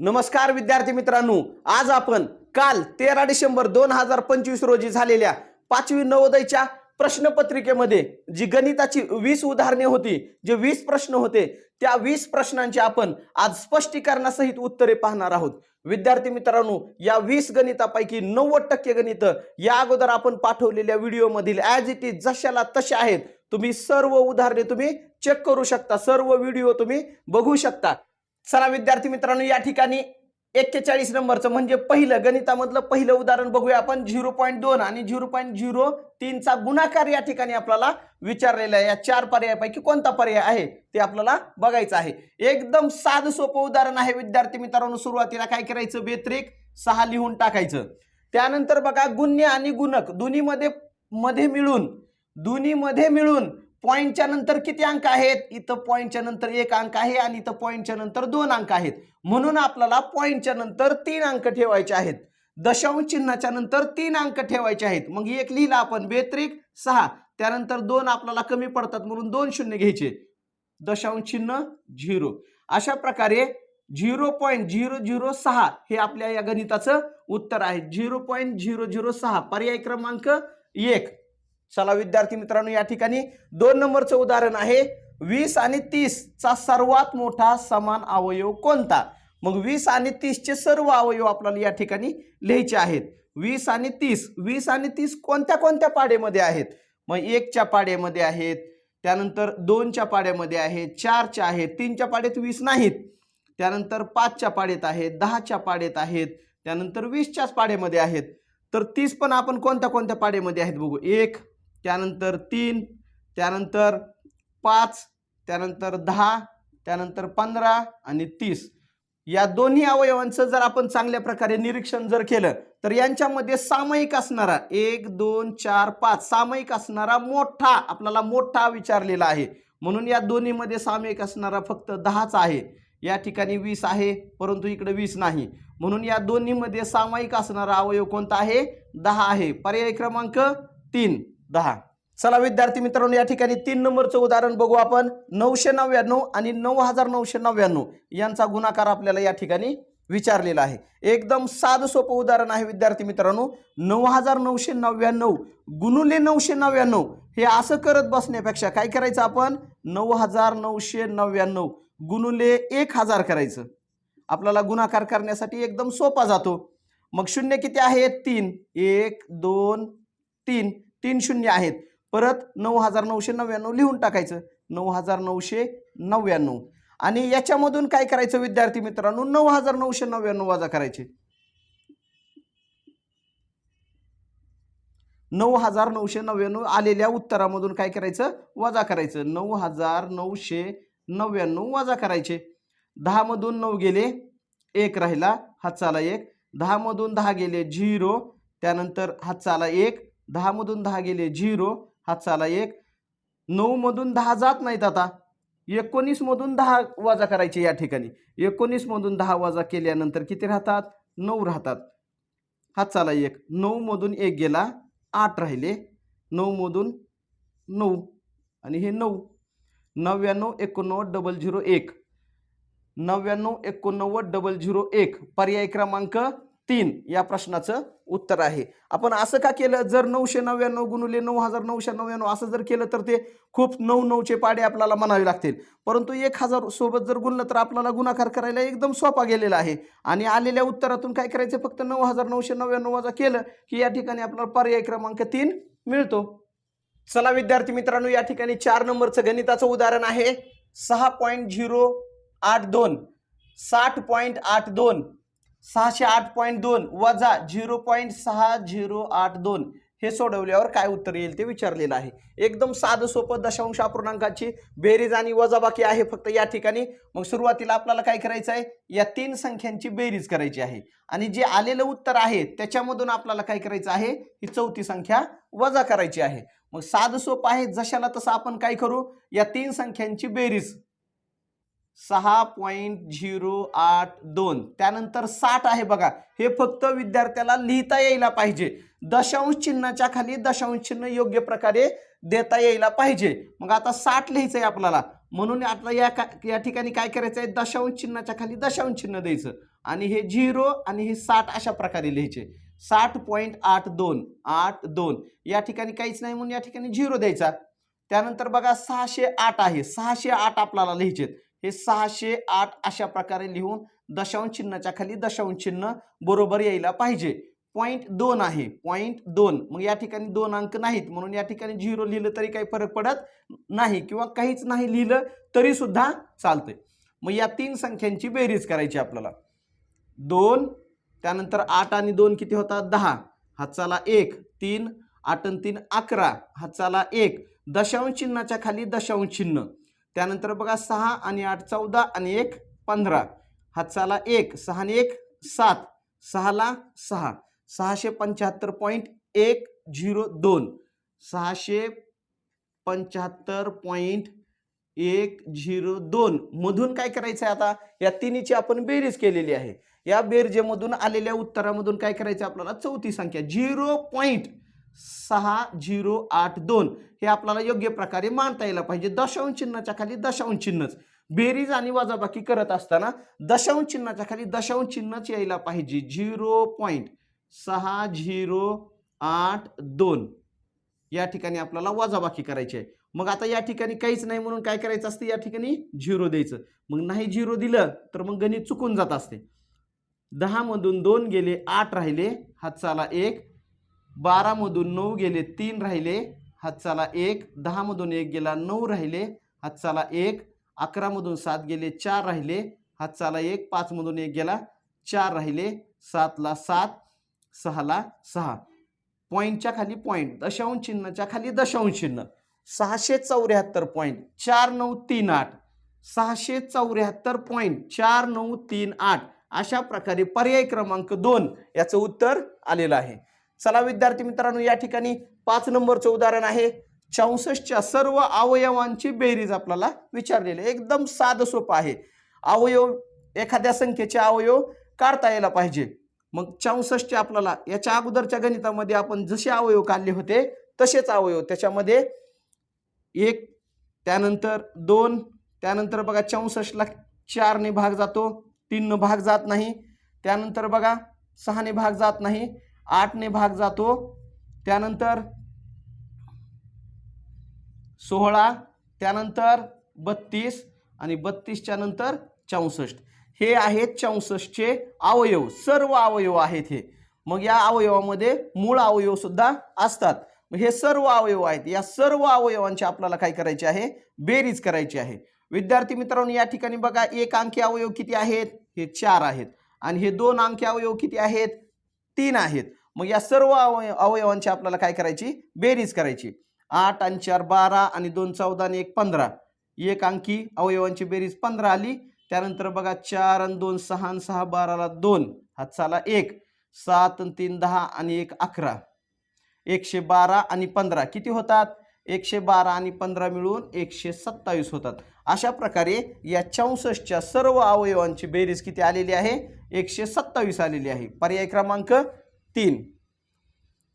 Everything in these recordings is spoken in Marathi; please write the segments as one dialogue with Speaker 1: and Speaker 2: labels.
Speaker 1: नमस्कार विद्यार्थी मित्रांनो आज आपण काल तेरा डिसेंबर दोन हजार पंचवीस रोजी झालेल्या पाचवी नवोदयच्या प्रश्नपत्रिकेमध्ये जी गणिताची वीस उदाहरणे होती जे वीस प्रश्न होते त्या वीस प्रश्नांची आपण आज स्पष्टीकरणासहित उत्तरे पाहणार आहोत. विद्यार्थी मित्रांनो या वीस गणितापैकी नव्वद टक्के गणित या अगोदर आपण पाठवलेल्या व्हिडिओमधील ॲज इट इज जशाला तसे आहेत तुम्ही सर्व उदाहरणे तुम्ही चेक करू शकता सर्व व्हिडिओ तुम्ही बघू शकता. चला विद्यार्थी मित्रांनो या ठिकाणी एक्केचाळीस नंबरचं म्हणजे पहिलं गणितामधलं पहिलं उदाहरण बघूया आपण. झिरो पॉईंट दोन आणि झिरो पॉईंट झिरो तीनचा गुणाकार या ठिकाणी आपल्याला विचारलेला आहे. या चार पर्यायापैकी कोणता पर्याय आहे ते आपल्याला बघायचं आहे. एकदम साधं सोपं उदाहरण आहे विद्यार्थी मित्रांनो सुरुवातीला काय करायचं? बेत्रिक सहा लिहून टाकायचं. त्यानंतर बघा गुण्य आणि गुणक दोन्हीमध्ये मध्ये मिळून दोन्हीमध्ये मिळून पॉईंटच्या नंतर किती अंक आहेत? इथं पॉईंटच्या नंतर एक अंक आहे आणि इथं पॉईंटच्या नंतर दोन अंक आहेत. म्हणून आपल्याला पॉईंटच्या नंतर तीन अंक ठेवायचे आहेत. दशांश चिन्हाच्या नंतर तीन अंक ठेवायचे आहेत. मग एक लिहिला आपण बेत्रिक सहा. त्यानंतर दोन आपल्याला कमी पडतात म्हणून दोन शून्य घ्यायचे. दशांश चिन्ह झिरो. अशा प्रकारे झिरो पॉईंट झिरो झिरो सहा हे आपल्या या गणिताचं उत्तर आहे. झिरो पॉईंट झिरो झिरो सहा. पर्याय क्रमांक एक. चला विद्यार्थी मित्रांनो या ठिकाणी दोन नंबरचं उदाहरण आहे. वीस आणि तीसचा सर्वात मोठा समान अवयव कोणता? मग वीस आणि तीसचे सर्व अवयव आपल्याला या ठिकाणी लिहायचे आहेत. वीस आणि तीस वीस आणि तीस कोणत्या कोणत्या पाड्यामध्ये आहेत? मग एकच्या पाड्यामध्ये आहेत त्यानंतर दोनच्या पाड्यामध्ये आहेत चारच्या आहेत तीनच्या पाड्यात वीस नाहीत. त्यानंतर पाचच्या पाड्यात आहेत दहाच्या पाड्यात आहेत त्यानंतर वीसच्याच पाड्यामध्ये आहेत. तर तीस पण आपण कोणत्या कोणत्या पाड्यामध्ये आहेत बघू? एक त्यानंतर तीन त्यानंतर पाच त्यानंतर दहा त्यानंतर पंधरा आणि तीस. या दोन्ही अवयवांचं जर आपण चांगल्या प्रकारे निरीक्षण जर केलं तर यांच्यामध्ये सामायिक असणारा एक दोन चार पाच सामायिक असणारा मोठा आपल्याला मोठा विचारलेला आहे. म्हणून या दोन्हीमध्ये सामायिक असणारा फक्त दहाच आहे. या ठिकाणी वीस आहे परंतु इकडे वीस नाही. म्हणून या दोन्हीमध्ये सामायिक असणारा अवयव कोणता आहे? दहा आहे. पर्याय क्रमांक तीन. दहा. चला विद्यार्थी मित्रांनो या ठिकाणी तीन नंबरचं उदाहरण बघू आपण. नऊशे नव्याण्णव आणि नऊ हजार नऊशे नव्याण्णव यांचा गुणाकार आपल्याला या ठिकाणी विचारलेला आहे. एकदम साधं सोपं उदाहरण आहे विद्यार्थी मित्रांनो. नऊ हजार नऊशे नव्याण्णव गुणुले नऊशे नव्याण्णव हे असं करत बसण्यापेक्षा काय करायचं आपण? नऊ हजार नऊशे नव्याण्णव गुणुले एक हजार करायचं. आपल्याला गुणाकार करण्यासाठी एकदम सोपा जातो. मग शून्य किती आहे? तीन. एक दोन तीन. तीन शून्य आहेत. परत नऊ हजार नऊशे नव्याण्णव लिहून टाकायचं. नऊ हजार नऊशे नव्याण्णव. आणि याच्यामधून काय करायचं विद्यार्थी मित्रांनो? नऊ हजार नऊशे नव्याण्णव वजा करायचे. नऊ हजार नऊशे नव्याण्णव आलेल्या उत्तरामधून काय करायचं? वजा करायचं. नऊ हजार नऊशे नव्याण्णव वजा करायचे. दहामधून नऊ गेले एक राहिला हातचाला एक. दहामधून दहा गेले झिरो. त्यानंतर हातचाला एक. दहामधून दहा गेले झिरो. हातचाला एक. नऊमधून दहा जात नाहीत आता. एकोणीसमधून दहा वजा करायचे या ठिकाणी. एकोणीसमधून दहा वजा केल्यानंतर किती राहतात? नऊ राहतात. हातचाला एक. नऊमधून एक गेला आठ राहिले. नऊमधून नऊ. आणि हे नऊ. नव्याण्णव एकोणनव्वद डबल झिरो एक. नव्याण्णव एकोणनव्वद डबल झिरो एक. पर्याय क्रमांक तीन या प्रश्नाचं उत्तर आहे. आपण असं का केलं? जर नऊशे नव्याण्णव गुणुले नऊ हजार नऊशे नव्याण्णव असं जर केलं तर ते खूप नऊ नऊचे पाडे आपल्याला म्हणावे लागतील. परंतु एक हजार सोबत जर गुणलं तर आपल्याला गुणाकार करायला एकदम सोपा गेलेला आहे. आणि आलेल्या उत्तरातून काय करायचं? फक्त नऊ हजार नऊशे नव्याण्णव वजा केलं की या ठिकाणी आपल्याला पर्याय क्रमांक तीन मिळतो. चला विद्यार्थी मित्रांनो या ठिकाणी चार नंबरचं गणिताचं उदाहरण आहे. सहा पॉईंट झिरो आठ दोन साठ पॉईंट आठ दोन. सहाशे आठ पॉईंट दोन वजा झिरो पॉईंट सहा झिरो आठ दोन हे सोडवल्यावर काय उत्तर येईल ते विचारलेलं आहे. एकदम साधं सोपं दशांश अपूर्णांकाची बेरीज आणि वजाबाकी आहे फक्त या ठिकाणी. मग सुरुवातीला आपल्याला काय करायचं आहे? या तीन संख्यांची बेरीज करायची आहे. आणि जे आलेलं उत्तर आहे त्याच्यामधून आपल्याला काय करायचं आहे? ही चौथी संख्या वजा करायची आहे. मग साधं सोपं आहे जशाला तसं आपण काय करू? या तीन संख्यांची बेरीज सहा पॉईंट झिरो आठ दोन. त्यानंतर साठ आहे बघा. हे फक्त विद्यार्थ्याला लिहिता यायला पाहिजे. दशांश चिन्हाच्या खाली दशांश चिन्ह योग्य प्रकारे देता यायला पाहिजे. मग आता साठ लिहायचं आहे आपल्याला. म्हणून आता या का या ठिकाणी काय करायचं आहे दशांश चिन्हाच्या खाली दशांश चिन्ह द्यायचं. आणि हे झिरो आणि हे साठ अशा प्रकारे लिहायचे. साठ पॉईंट आठ दोन. आठ दोन. या ठिकाणी काहीच नाही म्हणून या ठिकाणी झिरो द्यायचा. त्यानंतर बघा सहाशे आठ आहे. सहाशे आठ आपल्याला लिहायचे हे सहाशे आठ अशा प्रकारे लिहून दशांश चिन्हाच्या खाली दशांश चिन्ह बरोबर यायला पाहिजे. पॉईंट दोन आहे. पॉईंट दोन. मग या ठिकाणी दोन अंक नाहीत. म्हणून या ठिकाणी झिरो लिहिलं तरी काही फरक पडत नाही किंवा काहीच नाही लिहिलं तरी सुद्धा चालतंय. मग या तीन संख्यांची बेरीज करायची आपल्याला. दोन त्यानंतर आठ आणि दोन किती होतात? दहा. हातचाला एक तीन आठ आणि तीन अकरा. हातचाला एक. दशांश चिन्हाच्या खाली दशांश चिन्ह. त्यानंतर बघा सहा आणि आठ चौदा आणि एक पंधरा. हातचाला एक सहा आणि एक सात. सहाला सहा. सहाशे पंच्याहत्तर पॉईंट एक झिरो दोन. सहाशे पंच्याहत्तर पॉईंट एक झिरो दोन. मधून काय करायचं आहे आता? या तिन्हीची आपण बेरीज केलेली आहे. या बेरजेमधून आलेल्या उत्तरामधून काय करायचं आपल्याला? चौथी संख्या. झिरो पॉईंट सहा झिरो आठ दोन हे आपल्याला योग्य प्रकारे मांडता यायला पाहिजे. दशांश चिन्हाच्या खाली दशांश चिन्हच. बेरीज आणि वजाबाकी करत असताना दशांश चिन्हाच्या खाली दशांश चिन्हच यायला पाहिजे. झिरो पॉईंट सहा झिरो आठ दोन. या ठिकाणी आपल्याला वजाबाकी करायची आहे. मग आता या ठिकाणी काहीच नाही म्हणून काय करायचं असतं? या ठिकाणी झिरो द्यायचं. मग नाही झिरो दिलं तर मग गणित चुकून जात असते. दहामधून दोन गेले आठ राहिले. हातचाला एक बारामधून नऊ गेले तीन राहिले हातचाला एक दहामधून एक गेला नऊ राहिले हातचाला एक अकरामधून सात गेले चार राहिले हातचाला एक पाचमधून एक गेला चार राहिले सातला सात सहाला सहा. पॉईंटच्या खाली पॉईंट दशांश चिन्हाच्या खाली दशांश चिन्ह. सहाशे चौऱ्याहत्तर पॉईंट चार नऊ तीन आठ. सहाशे चौऱ्याहत्तर पॉईंट चार नऊ तीन आठ. अशा प्रकारे पर्याय क्रमांक दोन याचं उत्तर आलेलं आहे. चला विद्यार्थी मित्रांनो या ठिकाणी पाच नंबरचं उदाहरण आहे. चौसष्टच्या सर्व अवयवांची बेरीज आपल्याला विचारलेली एकदम साधं सोपं आहे. अवयव एखाद्या संख्येचे अवयव काढता यायला पाहिजे. मग चौसष्टचे आपल्याला याच्या अगोदरच्या गणितामध्ये आपण जसे अवयव काढले होते तसेच अवयव. त्याच्यामध्ये एक त्यानंतर दोन त्यानंतर बघा चौसष्टला चारने भाग जातो तीननं भाग जात नाही. त्यानंतर बघा सहाने भाग जात नाही. आठने भाग जातो. त्यानंतर सोहळा त्यानंतर बत्तीस आणि बत्तीसच्या नंतर चौसष्ट. हे आहेत चौसष्टचे अवयव. सर्व अवयव आहेत हे. मग या अवयवामध्ये मूळ अवयव सुद्धा असतात. मग हे सर्व अवयव आहेत. या सर्व अवयवांची आपल्याला काय करायचे आहे? बेरीज करायची आहे. विद्यार्थी मित्रांनो या ठिकाणी बघा एक अंकी अवयव किती आहेत? हे चार आहेत. आणि हे दोन अंकी अवयव किती आहेत? तीन आहेत. मग या सर्व अवयव अवयवांची आपल्याला काय करायची? बेरीज करायची. आठ आणि चार बारा आणि दोन चौदा आणि एक पंधरा. एक अंकी अवयवांची बेरीज पंधरा आली. त्यानंतर बघा चार आणि दोन सहा आणि सहा बाराला दोन. हातसाला एक. सात आणि तीन दहा आणि एक अकरा. एकशे बारा आणि पंधरा. किती होतात? एकशे बारा आणि पंधरा मिळून एकशे सत्तावीस होतात. अशा प्रकारे या चौसष्टच्या सर्व अवयवांची बेरीज किती आलेली आहे? एकशे सत्तावीस आलेली आहे. पर्याय क्रमांक तीन.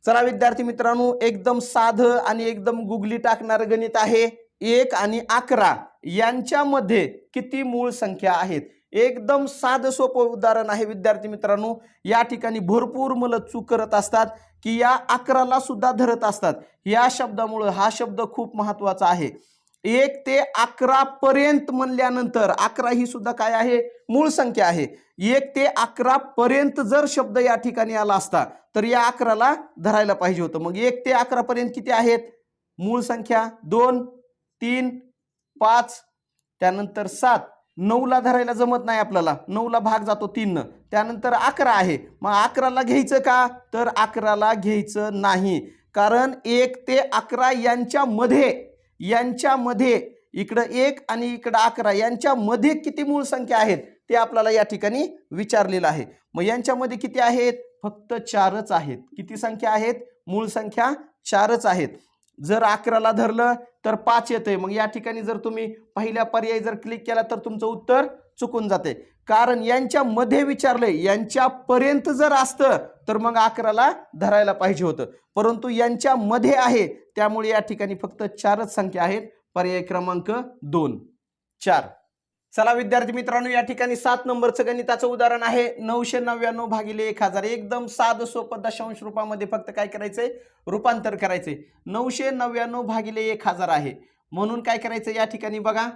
Speaker 1: चला विद्यार्थी मित्रांनो एकदम साधं आणि एकदम गुगली टाकणारं गणित आहे. एक आणि अकरा यांच्यामध्ये किती मूळ संख्या आहेत? एकदम साधं सोपं उदाहरण आहे विद्यार्थी मित्रांनो. या ठिकाणी भरपूर मुलं चूक करत असतात की या अकराला सुद्धा धरत असतात. या शब्दामुळं हा शब्द खूप महत्त्वाचा आहे. एक ते अकरा पर्यंत म्हणल्यानंतर अकरा ही सुद्धा काय आहे? मूळ संख्या आहे. एक ते अकरा पर्यंत जर शब्द या ठिकाणी आला असता तर या अकराला धरायला पाहिजे होतं. मग एक ते अकरा पर्यंत किती आहेत? मूळ संख्या दोन तीन पाच त्यानंतर सात. नऊला धरायला जमत नाही आपल्याला. नऊला भाग जातो तीननं. त्यानंतर अकरा आहे. मग अकराला घ्यायचं का? तर अकराला घ्यायचं नाही. कारण एक ते अकरा यांच्यामध्ये यांच्यामध्ये इकडं एक आणि इकडं अकरा यांच्यामध्ये किती मूळ संख्या आहेत? ते आपल्याला या ठिकाणी विचारलेलं आहे. मग यांच्यामध्ये किती आहेत? फक्त चारच आहेत. किती संख्या आहेत? मूळ संख्या चारच आहेत. जर अकराला धरलं तर पाच येतंय. मग या ठिकाणी जर तुम्ही पहिल्या पर्याय जर क्लिक केला तर तुमचं उत्तर चुकून जाते कारण यांच्यामध्ये विचारले यांच्यापर्यंत जर असतं तर मग अकराला धरायला पाहिजे होतं. परंतु यांच्यामध्ये आहे त्यामुळे या ठिकाणी फक्त चारच संख्या आहेत. पर्याय क्रमांक दोन. चार. चला विद्यार्थी मित्रांनो या ठिकाणी सात नंबरचं गणिताचं उदाहरण आहे. नऊशे नव्याण्णव भागिले एक हजार. एकदम साधं सोपं दशांश रूपामध्ये फक्त काय करायचंय? रूपांतर करायचंय. नऊशे नव्याण्णव भागिले एक हजार आहे. म्हणून काय करायचं या ठिकाणी बघा.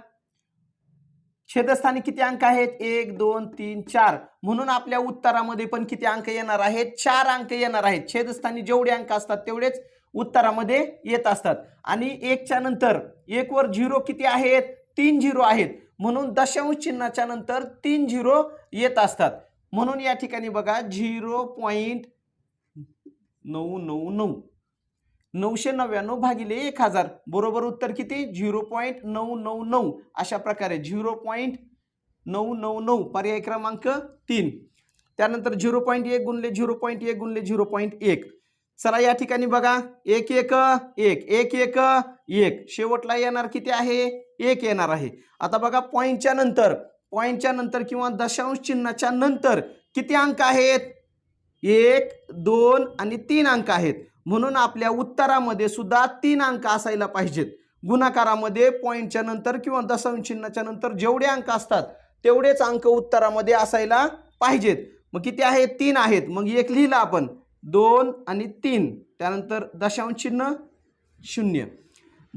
Speaker 1: छेदस्थानी किती अंक आहेत? एक दोन तीन चार. म्हणून आपल्या उत्तरामध्ये पण किती अंक येणार आहेत? चार अंक येणार आहेत. छेदस्थानी जेवढे अंक असतात तेवढेच उत्तरामध्ये येत असतात. आणि एकच्या नंतर एक वर झिरो किती आहेत? तीन झिरो आहेत. म्हणून दशांश चिन्हाच्या नंतर तीन झिरो येत असतात. म्हणून या ठिकाणी बघा झिरो पॉईंट नऊ नऊ नऊ. नऊशे नव्याण्णव भागिले एक हजार. बरोबर उत्तर किती? झिरो पॉईंट नऊ नऊ नऊ. अशा प्रकारे झिरो पॉईंट नऊ नऊ नऊ. पर्याय क्रमांक तीन. त्यानंतर झिरो पॉईंट एक गुणले झिरो पॉईंट एक गुणले झिरो पॉईंट एक. चला या ठिकाणी बघा. एक एक एक एक एक एक. शेवटला येणार किती आहे? एक येणार आहे. आता बघा पॉईंटच्या नंतर पॉईंटच्या नंतर किंवा दशांश चिन्हाच्या नंतर किती अंक आहेत? एक दोन आणि तीन अंक आहेत. म्हणून आपल्या उत्तरामध्ये सुद्धा तीन अंक असायला पाहिजेत. गुणाकारामध्ये पॉईंटच्या नंतर किंवा दशांश चिन्हाच्या नंतर जेवढे अंक असतात तेवढेच अंक उत्तरामध्ये असायला पाहिजेत. मग किती आहेत? तीन आहेत. मग एक लिहिलं आपण. दोन आणि तीन. त्यानंतर दशांश चिन्ह शून्य.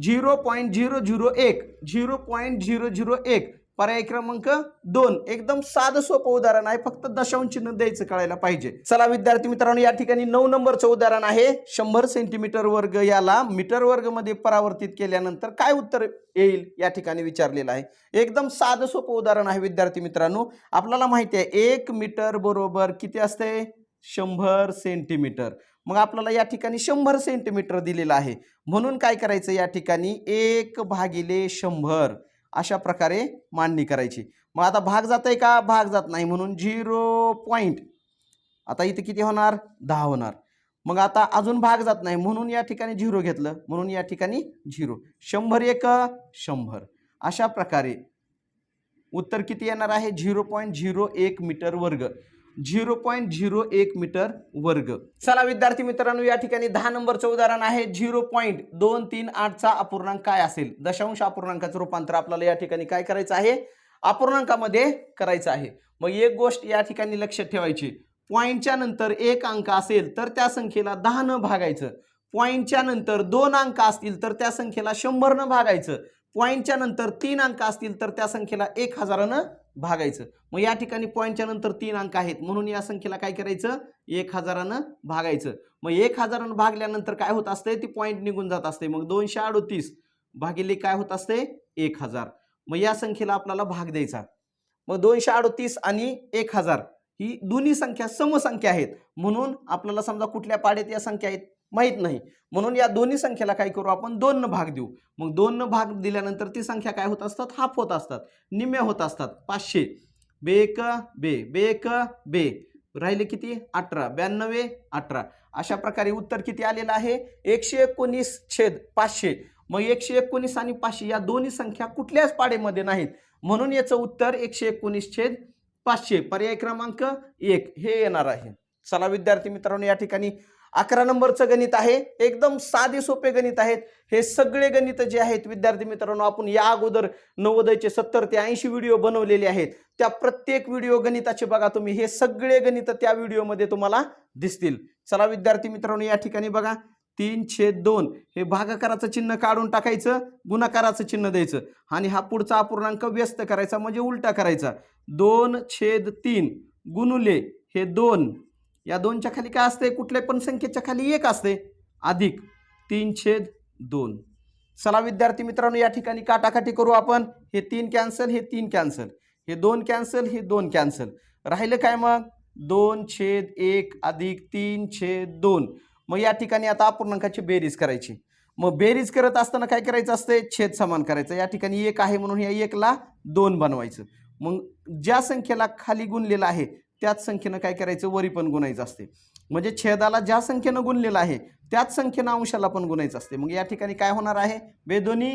Speaker 1: झिरो पॉईंट झिरो झिरो एक. झिरो पॉईंट झिरो झिरो एक. पर्याय क्रमांक दोन. एकदम साधं सोपं उदाहरण आहे. फक्त दशांश चिन्ह द्यायचं कळायला पाहिजे. चला विद्यार्थी मित्रांनो या ठिकाणी नऊ नंबरचं उदाहरण आहे. शंभर सेंटीमीटर वर्ग याला मीटर वर्गमध्ये परावर्तित केल्यानंतर काय उत्तर येईल या ठिकाणी विचारलेलं आहे. एकदम साधं सोपं उदाहरण आहे विद्यार्थी मित्रांनो. आपल्याला माहिती आहे एक मीटर बरोबर किती असते? शंभर सेंटीमीटर. मग आपल्याला या ठिकाणी शंभर सेंटीमीटर दिलेलं आहे. म्हणून काय करायचं? या ठिकाणी एक भागिले शंभर अशा प्रकारे मांडणी करायची. मग आता भाग जात आहे का? भाग जात नाही म्हणून झिरो पॉईंट आता इथे किती होणार? दहा होणार. मग आता अजून भाग जात नाही म्हणून या ठिकाणी झिरो घेतलं. म्हणून या ठिकाणी झिरो. शंभर एक शंभर. अशा प्रकारे उत्तर किती येणार आहे? झिरो पॉईंट झिरो एक मीटर वर्ग. झिरो पॉईंट झिरो एक मीटर वर्ग. चला विद्यार्थी मित्रांनो या ठिकाणी दहा नंबरचं उदाहरण आहे. झिरो पॉईंट दोन तीन आठचा अपूर्णांक काय असेल? दशांश अपूर्णांकाचं रूपांतर आपल्याला या ठिकाणी काय करायचं आहे? अपूर्णांकामध्ये करायचं आहे. मग एक गोष्ट या ठिकाणी लक्षात ठेवायची. पॉईंटच्या नंतर एक अंक असेल तर त्या संख्येला दहा न भागायचं. पॉईंटच्या नंतर दोन अंक असतील तर त्या संख्येला शंभर न भागायचं. पॉईंटच्या नंतर तीन अंक असतील तर त्या संख्येला एक हजारानं भागायचं. मग या ठिकाणी पॉईंटच्या नंतर तीन अंक आहेत. म्हणून या संख्येला काय करायचं? एक हजारानं भागायचं. मग एक हजारानं भागल्यानंतर काय होत असते ती पॉईंट निघून जात असते. मग दोनशे अडोतीस भागिले काय होत असते? एक हजार. मग या संख्येला आपल्याला भाग द्यायचा. मग दोनशे अडोतीस आणि एक हजार ही दोन्ही संख्या समसंख्या आहेत. म्हणून आपल्याला समजा कुठल्या पाड्यात या संख्या आहेत? माहीत नाही. म्हणून या दोन्ही संख्येला काय करू? आपण दोन भाग देऊ. मग दोन भाग दिल्यानंतर ती संख्या काय होत असतात? हाफ होत असतात. निम्म्या होत असतात. पाचशे. बेक बे. बेक बे. राहिले किती? अठरा. ब्याण्णवे अठरा. अशा प्रकारे उत्तर किती आलेलं आहे? एकशे एकोणीस छेद पाचशे. मग एकशे एकोणीस आणि पाचशे या दोन्ही संख्या कुठल्याच पाडेमध्ये नाहीत. म्हणून याचं उत्तर एकशे एकोणीस छेद पाचशे. पर्याय क्रमांक एक. हे येणार आहे. चला विद्यार्थी मित्रांनो या ठिकाणी अकरा नंबरचं गणित आहे एकदम साधे सोपे गणित आहेत. हे सगळे गणित जे आहेत विद्यार्थी मित्रांनो आपण या अगोदर नवोदयचे सत्तर ते ऐंशी व्हिडिओ बनवलेले आहेत. त्या प्रत्येक व्हिडिओ गणिताचे बघा तुम्ही हे सगळे गणित त्या व्हिडिओमध्ये तुम्हाला दिसतील. चला विद्यार्थी मित्रांनो या ठिकाणी बघा. तीन छेद दोन हे भागाकाराचं चिन्ह काढून टाकायचं गुणाकाराचं चिन्ह द्यायचं. आणि हा पुढचा अपूर्णांक व्यस्त करायचा म्हणजे उलटा करायचा. दोन छेद तीन गुणुले हे दोन. या दोनच्या खाली काय असते कुठल्या पण संख्येच्या खाली एक असते अधिक तीन छेद दोन. चला विद्यार्थी मित्रांनो या ठिकाणी काटाकाटी करू आपण. हे तीन कॅन्सल हे तीन कॅन्सल हे दोन कॅन्सल हे दोन कॅन्सल राहिलं काय मग? दोन छेद एक अधिक तीन छेद दोन. मग या ठिकाणी आता अपूर्णांकाची बेरीज करायची. मग बेरीज करत असताना काय करायचं असते छेद समान करायचं. या ठिकाणी एक आहे म्हणून या एकला दोन बनवायचं. मग ज्या संख्येला खाली गुणलेलं आहे त्याच संख्येनं काय करायचं? वरी पण गुणायचं असते. म्हणजे छेदाला ज्या संख्येनं गुणलेलं आहे त्याच संख्येनं अंशाला पण गुणायचं असते. मग या ठिकाणी काय होणार आहे? बेदोनी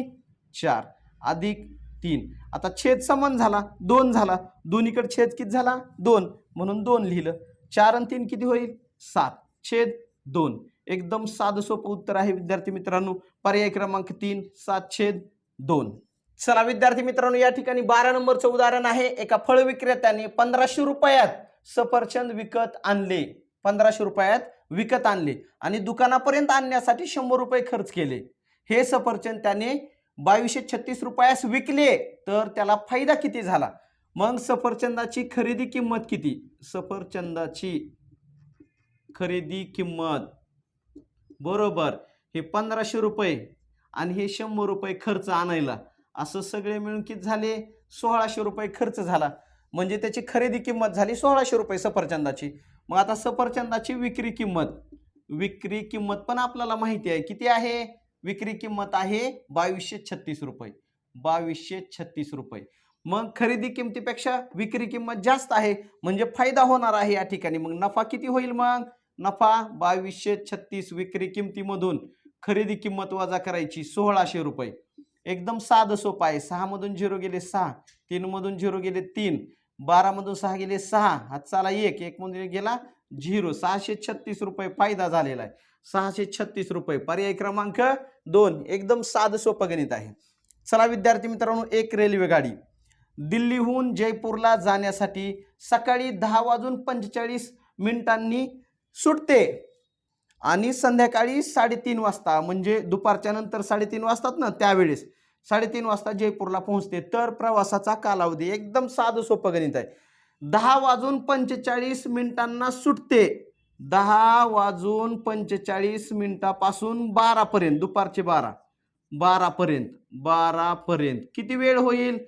Speaker 1: चार अधिक तीन. आता छेद समान झाला दोन झाला. दोन्हीकडे छेद किती झाला? दोन. म्हणून दोन लिहिलं. चार आणि तीन किती होईल? सात. छेद दोन. एकदम साधं सोपं उत्तर आहे विद्यार्थी मित्रांनो. पर्याय क्रमांक तीन सात छेद दोन. चला विद्यार्थी मित्रांनो या ठिकाणी बारा नंबरचं उदाहरण आहे. एका फळ विक्रेत्याने पंधराशे रुपयात सफरचंद विकत आणले. पंधराशे रुपयात विकत आणले आणि दुकानापर्यंत आणण्यासाठी शंभर रुपये खर्च केले. हे सफरचंद त्याने बावीसशे छत्तीस रुपयास विकले तर त्याला फायदा किती झाला? मग सफरचंदाची खरेदी किंमत किती? सफरचंदाची खरेदी किंमत बरोबर हे पंधराशे रुपये आणि हे शंभर रुपये खर्च आणायला. असं सगळे मिळून किती झाले? सोळाशे रुपये खर्च झाला. म्हणजे त्याची खरेदी किंमत झाली सोळाशे रुपये सफरचंदाची. मग आता सफरचंदाची विक्री किंमत. विक्री किंमत पण आपल्याला माहिती आहे. किती आहे? विक्री किंमत आहे बावीसशे छत्तीस रुपये. बावीसशे छत्तीस रुपये. मग खरेदी किमतीपेक्षा विक्री किंमत जास्त आहे. म्हणजे फायदा होणार आहे या ठिकाणी. मग नफा किती होईल मग? नफा बावीसशे छत्तीस विक्री किमतीमधून खरेदी किंमत वजा करायची सोळाशे रुपये. एकदम साधं सोपं आहे. सहामधून झिरो गेले सहा. तीनमधून झिरो गेले तीन. बारा मधून सहा गेले सहा. हात चाला एक एक मधून गेला झिरो. सहाशे छत्तीस रुपये फायदा झालेला आहे. सहाशे छत्तीस रुपये. पर्याय क्रमांक दोन. एकदम साधं सोपं गणित आहे. चला विद्यार्थी मित्रांनो एक रेल्वे गाडी. दिल्लीहून जयपूरला जाण्यासाठी सकाळी दहा वाजून पंचेचाळीस मिनिटांनी सुटते. आणि संध्याकाळी साडेतीन वाजता म्हणजे दुपारच्या नंतर साडेतीन वाजतात ना त्यावेळेस. साडेतीन वाजता जयपूरला पोहोचते. तर प्रवासाचा कालावधी एकदम साधं सोपं गणित आहे. दहा वाजून पंचेचाळीस मिनिटांना सुटते. दहा वाजून पंचेचाळीस मिनिटापासून बारापर्यंत दुपारचे बारा. बारापर्यंत बारापर्यंत. किती वेळ होईल?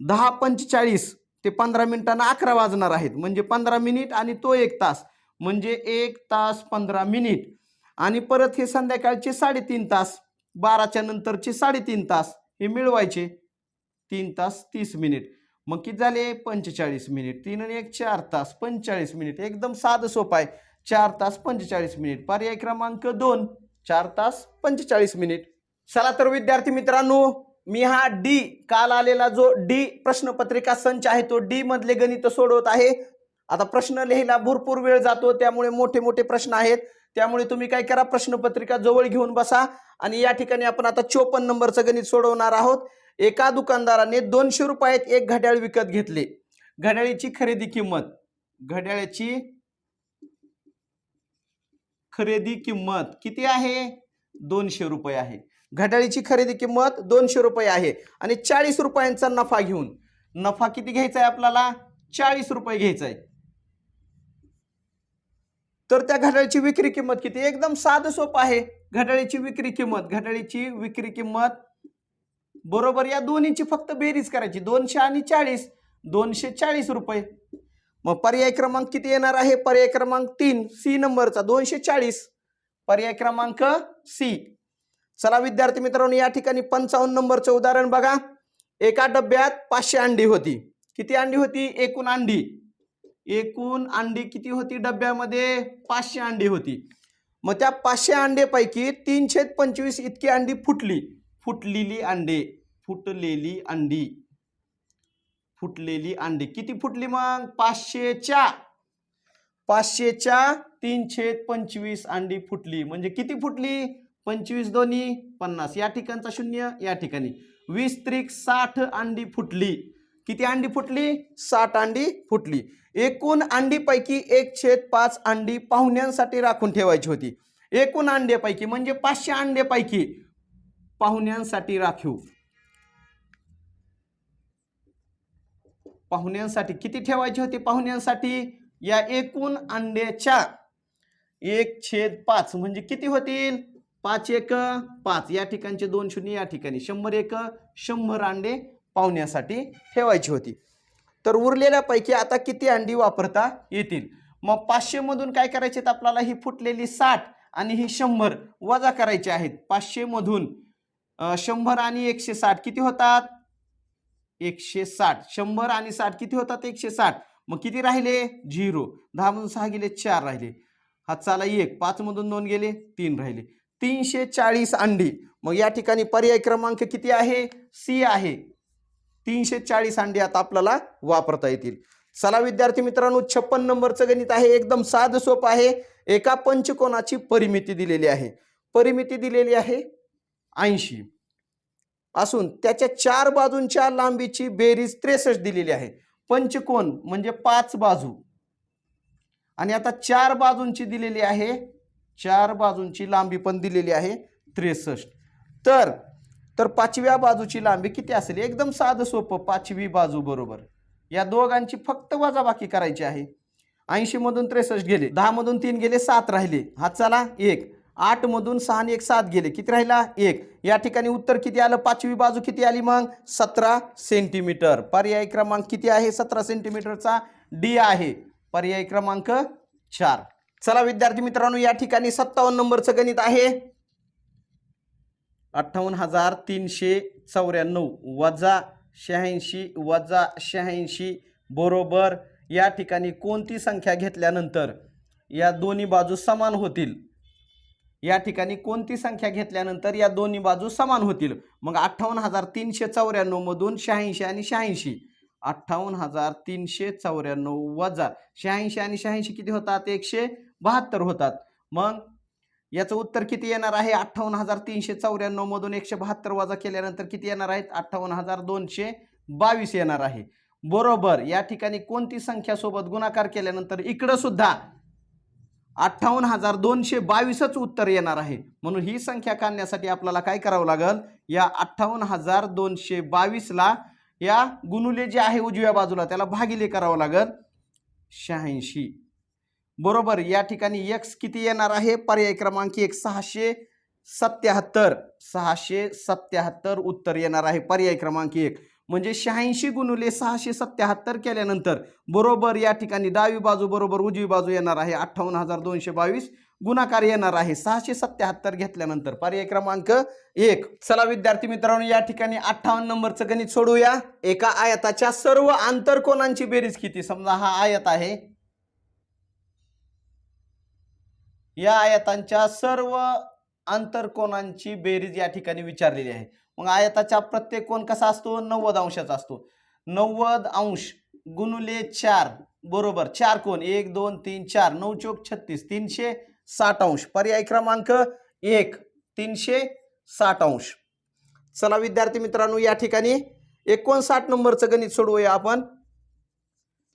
Speaker 1: दहा पंचेचाळीस ते पंधरा मिनिटांना अकरा वाजणार आहेत. म्हणजे पंधरा मिनिट आणि तो एक तास. म्हणजे एक तास पंधरा मिनिट. आणि परत हे संध्याकाळचे साडेतीन तास. बाराच्या नंतरचे साडेतीन तास. हे मिळवायचे. तीन तास तीस मिनिट. मग किती झाले? पंचेचाळीस मिनिट. तीन आणि एक चार तास पंचेचाळीस मिनिट. एकदम साधं सोपं आहे. चार तास पंचेचाळीस मिनिट. पर्याय क्रमांक दोन. चार तास पंचेचाळीस मिनिट. चला तर विद्यार्थी मित्रांनो मी हा डी काल आलेला जो डी प्रश्नपत्रिका संच आहे तो डी मधले गणित सोडवत आहे. आता प्रश्न लिहायला भरपूर वेळ जातो त्यामुळे मोठे मोठे प्रश्न आहेत. त्यामुळे तुम्ही काय करा प्रश्नपत्रिका जवळ घेऊन बसा आणि या ठिकाणी आपण आता चोपन्न नंबरचं गणित सोडवणार आहोत. एका दुकानदाराने दोनशे रुपयात एक घड्याळ विकत घेतले. घड्याळीची खरेदी किंमत. घड्याळाची खरेदी किंमत किती आहे? दोनशे रुपये आहे. घड्याळीची खरेदी किंमत दोनशे रुपये आहे. आणि चाळीस रुपयांचा नफा घेऊन. नफा किती घ्यायचा आहे आपल्याला? चाळीस रुपये घ्यायचा आहे. तर त्या घड्याळीची विक्री किंमत किती? एकदम साधं सोपं आहे. घड्याळीची विक्री किंमत घड्याळीची विक्री किंमत बरोबर या दोन्हीची फक्त बेरीज करायची. दोनशे आणि चाळीस. दोनशे चाळीस रुपये. मग पर्याय क्रमांक किती येणार आहे? पर्याय क्रमांक तीन सी नंबरचा. दोनशे चाळीस. पर्याय क्रमांक सी. चला विद्यार्थी मित्रांनो या ठिकाणी पंचावन्न नंबरचं उदाहरण बघा. एका डब्यात पाचशे अंडी होती. किती अंडी होती? एकूण अंडी. एकूण अंडी किती होती? डब्यामध्ये पाचशे अंडी होती. मग त्या पाचशे अंडेपैकी तीनशे पंचवीस इतकी अंडी फुटली. फुटलेली अंडे. फुटलेली अंडी. फुटलेली अंडी. किती फुटली मग? पाचशेच्या. पाचशेच्या तीनशे पंचवीस अंडी फुटली. म्हणजे किती फुटली? पंचवीस दोन्ही पन्नास. या ठिकाणचा शून्य या ठिकाणी. वीस त्रिक साठ अंडी फुटली. किती अंडी फुटली? साठ अंडी फुटली. एकूण अंडीपैकी एक छेद पाच अंडी पाहुण्यांसाठी राखून ठेवायची होती. एकूण अंड्यापैकी म्हणजे पाचशे अंड्यापैकी पाहुण्यांसाठी राखीव. पाहुण्यांसाठी किती ठेवायची होती? पाहुण्यांसाठी या एकूण अंड्याच्या एक छेद पाच म्हणजे किती होतील? पाच एक पाच. या ठिकाणचे दोन शून्य या ठिकाणी शंभर एक शंभर अंडे पाहुण्यासाठी ठेवायची होती. तर उरलेल्यापैकी आता किती अंडी वापरता येतील? मग पाचशेमधून काय करायचे आहेत आपल्याला? ही फुटलेली साठ आणि ही शंभर वजा करायचे आहेत. पाचशेमधून शंभर आणि एकशे साठ किती होतात? एकशे साठ. शंभर आणि साठ किती होतात? एकशे साठ. मग किती राहिले? झिरो. दहामधून सहा गेले चार राहिले. हा चाला एक. पाचमधून दोन गेले तीन राहिले. तीनशे चाळीस अंडी. मग या ठिकाणी पर्याय क्रमांक किती आहे? सी आहे. तीनशे चाळीस अंडी आता आपल्याला वापरता येतील. चला विद्यार्थी मित्रांनो छप्पन नंबरचं गणित आहे एकदम साधं सोपं आहे. एका पंचकोनाची परिमिती दिलेली आहे. परिमिती दिलेली आहे ऐंशी. असून त्याच्या चार बाजूंच्या लांबीची बेरीज त्रेसष्ट दिलेली आहे. पंचकोन म्हणजे पाच बाजू. आणि आता चार बाजूंची दिलेली आहे चार बाजूंची लांबी पण दिलेली आहे त्रेसष्ट. तर तर पाचव्या बाजूची लांबी किती असेल? एकदम साधं सोपं. पाचवी बाजू बरोबर. या दोघांची फक्त वजाबाकी करायची आहे. ऐंशीमधून त्रेसष्ट गेले. दहामधून तीन गेले सात राहिले. हा चला एक. आठमधून सहा आणि एक सात गेले. किती राहिला? एक. या ठिकाणी उत्तर किती आलं? पाचवी बाजू किती आली मग? सतरा सेंटीमीटर. पर्याय क्रमांक किती आहे? सतरा सेंटीमीटरचा डी आहे. पर्याय क्रमांक चार. चला विद्यार्थी मित्रांनो या ठिकाणी सत्तावन्न नंबरचं गणित आहे. अठ्ठावन्न हजार तीनशे चौऱ्याण्णव वजा शहाऐंशी वजा शहाऐंशी बरोबर या ठिकाणी कोणती संख्या घेतल्यानंतर या दोन्ही बाजू समान होतील? या ठिकाणी कोणती संख्या घेतल्यानंतर या दोन्ही बाजू समान होतील? मग अठ्ठावन्न हजार तीनशे चौऱ्याण्णवमधून शहाऐंशी आणि शहाऐंशी. अठ्ठावन्न हजार तीनशे चौऱ्याण्णव वजा शहाऐंशी आणि शहाऐंशी किती होतात? एकशे बहात्तर होतात. मग याचं उत्तर किती येणार आहे? अठ्ठावन्न हजार तीनशे चौऱ्याण्णव मधून एकशे बहात्तर वजा केल्यानंतर किती येणार आहेत? अठ्ठावन्न हजार दोनशे बावीस येणार आहे. बरोबर या ठिकाणी कोणती संख्या सोबत गुणाकार केल्यानंतर इकडं सुद्धा अठ्ठावन्न हजार दोनशे बावीसच उत्तर येणार आहे. म्हणून ही संख्या काढण्यासाठी आपल्याला काय करावं लागेल? या अठ्ठावन्न हजार दोनशे बावीसला या गुणुले जे आहे उजव्या बाजूला त्याला भागिले करावं लागल. शहाऐंशी. बरोबर या ठिकाणी एक्स किती येणार आहे? पर्याय क्रमांक एक सहाशे सत्याहत्तर. सहाशे सत्याहत्तर उत्तर येणार आहे. पर्याय क्रमांक एक. म्हणजे शहाऐंशी गुणुले सहाशे सत्याहत्तर केल्यानंतर बरोबर या ठिकाणी डावी बाजू बरोबर उजवी बाजू येणार आहे. अठ्ठावन्न हजार दोनशे बावीस गुणाकार येणार आहे. सहाशे सत्याहत्तर घेतल्यानंतर पर्याय क्रमांक एक. चला विद्यार्थी मित्रांनो या ठिकाणी अठ्ठावन्न नंबरचं गणित सोडूया. एका आयताच्या सर्व आंतरकोनांची बेरीज किती? समजा हा आयत आहे या आयतांच्या सर्व आंतरकोनांची बेरीज या ठिकाणी विचारलेली आहे. मग आयताचा प्रत्येक कोण कसा असतो? नव्वद अंशाचा असतो. नव्वद अंश गुणुले चार बरोबर. चार कोण एक दोन तीन चार. नऊ चौक छत्तीस. तीनशे साठ अंश. पर्याय क्रमांक एक. तीनशे साठ अंश. चला विद्यार्थी मित्रांनो या ठिकाणी एकोणसाठ नंबरचं गणित सोडवूया आपण.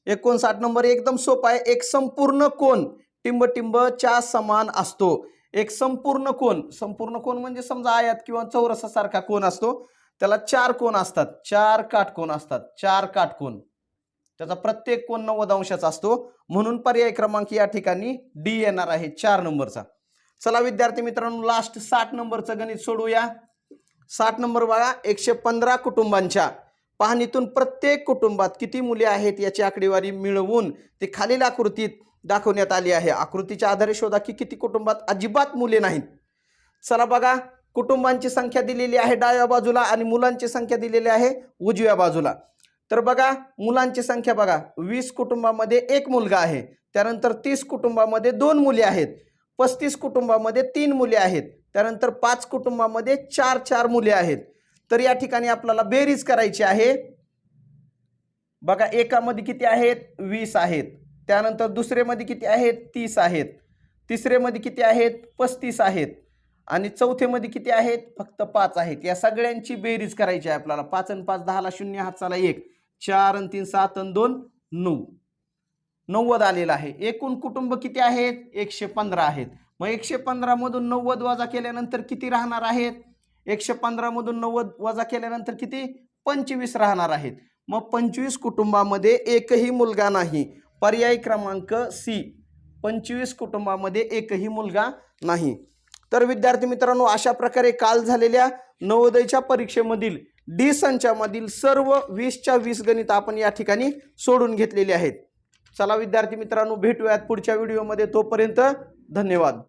Speaker 1: एकोणसाठ नंबर एकदम सोपा आहे. एक संपूर्ण कोण टिंबटिंबच्या समान असतो. एक संपूर्ण कोण? संपूर्ण कोण म्हणजे समजा आयात किंवा चौरसासारखा कोण असतो त्याला चार कोण असतात. चार काटकोण असतात? चार काटकोण त्याचा प्रत्येक कोण नव्वद अंशाचा असतो. म्हणून पर्याय क्रमांक या ठिकाणी डी येणार आहे चार नंबरचा. चला विद्यार्थी मित्रांनो लास्ट साठ नंबरचं गणित सोडूया. साठ नंबर बघा एकशे पंधरा कुटुंबांच्या. पाहणीतून प्रत्येक कुटुंबात किती मुले आहेत याची आकडेवारी मिळवून ती खालील आकृतीत दाखवण्यात आली आहे. आकृतीच्या आधारे शोधा की किती कुटुंबात अजिबात मुले नाहीत. चला बघा कुटुंबांची संख्या दिलेली आहे डाव्या बाजूला आणि मुलांची संख्या दिलेली आहे उजव्या बाजूला. तर बघा मुलांची संख्या बघा वीस कुटुंबामध्ये एक मुलगा आहे त्यानंतर तीस कुटुंबामध्ये दोन मुले आहेत पस्तीस कुटुंबामध्ये तीन मुले आहेत त्यानंतर पाच कुटुंबामध्ये चार चार मुले आहेत. तर या ठिकाणी आपल्याला बेरीज करायची आहे. बघा एकामध्ये किती आहेत? वीस आहेत. त्यानंतर दुसरेमध्ये किती आहेत? तीस आहेत. तिसरेमध्ये किती आहेत? पस्तीस आहेत. आणि चौथेमध्ये किती आहेत? फक्त पाच आहेत. या सगळ्यांची बेरीज करायची आहे आपल्याला. पाच आणि पाच दहाला शून्य हात चाला एक. चार आणि तीन सात आणि दोन नऊ. नव्वद आलेला आहे. एकूण कुटुंब किती आहेत? एकशे पंधरा आहेत. मग एकशे पंधरामधून नव्वद वजा केल्यानंतर किती राहणार आहेत? एकशे पंधरामधून नव्वद वजा केल्यानंतर किती? पंचवीस राहणार आहेत. मग पंचवीस कुटुंबामध्ये एकही मुलगा नाही. पर्याय क्रमांक सी. पंचवीस कुटुंबामध्ये एकही मुलगा नाही. तर विद्यार्थी मित्रांनो अशा प्रकारे काल झालेल्या नवोदयच्या परीक्षेमधील डी संचामधील सर्व वीसच्या वीस गणित आपण या ठिकाणी सोडून घेतलेले आहेत. चला विद्यार्थी मित्रांनो भेटूयात पुढच्या व्हिडिओमध्ये. तोपर्यंत धन्यवाद.